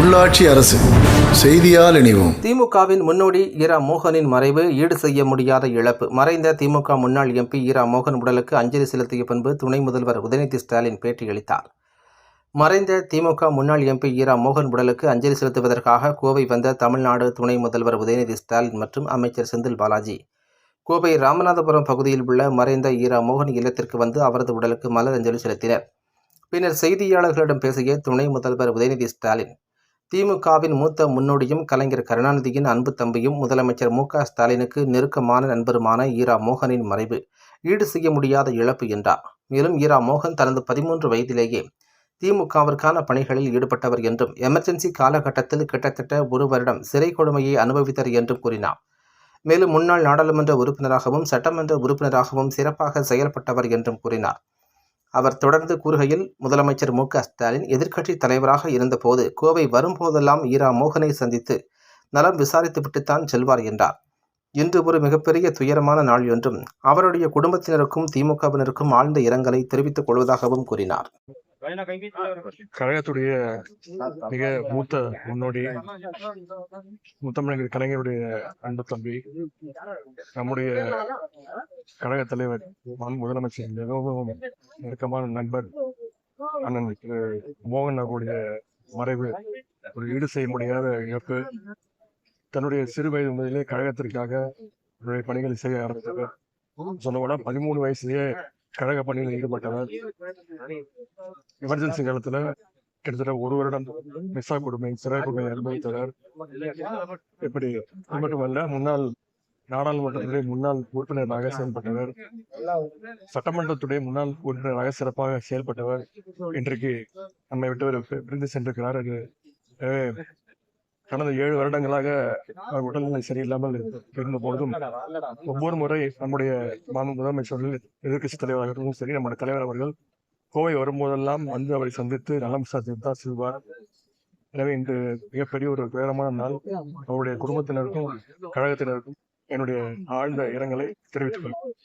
உள்ளாட்சி அரசு செய்தியால் இணைவோம். திமுகவின் முன்னோடி ஈரா மோகனின் மறைவு ஈடு செய்ய முடியாத இழப்பு. மறைந்த திமுக முன்னாள் எம்பி ஈரா மோகன் உடலுக்கு அஞ்சலி செலுத்திய பின்பு துணை முதல்வர் உதயநிதி ஸ்டாலின் பேட்டியளித்தார் மறைந்த திமுக முன்னாள் எம்பி ஈரா மோகன் உடலுக்கு அஞ்சலி செலுத்துவதற்காக கோவை வந்த தமிழ்நாடு துணை முதல்வர் உதயநிதி ஸ்டாலின் மற்றும் அமைச்சர் செந்தில் பாலாஜி. கோவை ராமநாதபுரம் பகுதியில் உள்ள மறைந்த ஈரா மோகன் இல்லத்திற்கு வந்து அவரது உடலுக்கு மலர் அஞ்சலி செலுத்தினர். பின்னர் செய்தியாளர்களிடம் பேசிய துணை முதல்வர் உதயநிதி ஸ்டாலின் திமுகவின் மூத்த முன்னோடியும் கலைஞர் கருணாநிதியின் அன்பு தம்பியும் முதலமைச்சர் மு ஸ்டாலினுக்கு நெருக்கமான நண்பருமான ஈரா மோகனின் மறைவு. ஈடு செய்ய முடியாத இழப்பு என்றார். மேலும் ஈரா மோகன் தனது பதிமூன்று வயதிலேயே திமுகவிற்கான பணிகளில் ஈடுபட்டவர் என்றும் எமர்ஜென்சி காலகட்டத்தில் கிட்டத்தட்ட ஒரு வருடம் சிறை கொடுமையை அனுபவித்தார் என்றும் கூறினார். மேலும் முன்னாள் நாடாளுமன்ற உறுப்பினராகவும் சட்டமன்ற உறுப்பினராகவும் சிறப்பாக செயல்பட்டவர் என்றும் கூறினார். அவர் தொடர்ந்து கூறுகையில் முதலமைச்சர் மு. க. ஸ்டாலின் எதிர்க்கட்சி தலைவராக இருந்தபோது கோவை வரும்போதெல்லாம் ஈரா மோகனை சந்தித்து நலம் விசாரித்துவிட்டுத்தான் செல்வார் என்றார். இன்று ஒரு மிகப்பெரிய துயரமான நாள் என்றும் அவருடைய குடும்பத்தினருக்கும் திமுகவினருக்கும் ஆழ்ந்த இரங்கலை தெரிவித்துக் கொள்வதாகவும் கூறினார். கழகத்துடைய மிக மூத்த முன்னோடி முத்தமிழர் கலைஞருடைய அன்பு தம்பி நம்முடைய கழக தலைவர் முதலமைச்சர் மிகவும் நெருக்கமான நண்பர் அண்ணன் மோகன் அவர்களுடைய மறைவு ஒரு ஈடு செய்ய முடியாத இழப்பு தன்னுடைய சிறு வயது முதலே கழகத்திற்காக தன்னுடைய பணிகளை செய்ய ஆரம்பித்தவர். சொன்னபோனா பதிமூணு வயசுலயே கழக பணியில் ஈடுபட்டவர் எமர்ஜென்சி காலத்துல கிட்டத்தட்ட ஒரு வருடம் மிஸ்ஸா கொடுமை சிறை கொடுமை அனுபவித்தவர். இப்படி இது மட்டுமல்ல முன்னாள் நாடாளுமன்றத்துடைய முன்னாள் உறுப்பினராக செயல்பட்டவர். சட்டமன்றத்துடைய முன்னாள் உறுப்பினராக சிறப்பாக செயல்பட்டவர். இன்றைக்கு நம்மை விட்டு பிரிந்து சென்றிருக்கிறார். அது கடந்த ஏழு வருடங்களாக அவர் உடல்நிலை சரியில்லாமல் இருந்த பொழுதும் ஒவ்வொரு முறை நம்முடைய மாநில முதலமைச்சர்கள் எதிர்கட்சி தலைவராகவும் சரி நம்முடைய தலைவர் அவர்கள் கோவை வரும்போதெல்லாம் வந்து அவரை சந்தித்து நலம் விசாரித்து செல்வார். எனவே இன்று மிகப்பெரிய ஒரு துயரமான நாள். அவருடைய குடும்பத்தினருக்கும் கழகத்தினருக்கும் என்னுடைய ஆழ்ந்த இரங்கலை தெரிவித்துக் கொள்கிறேன்.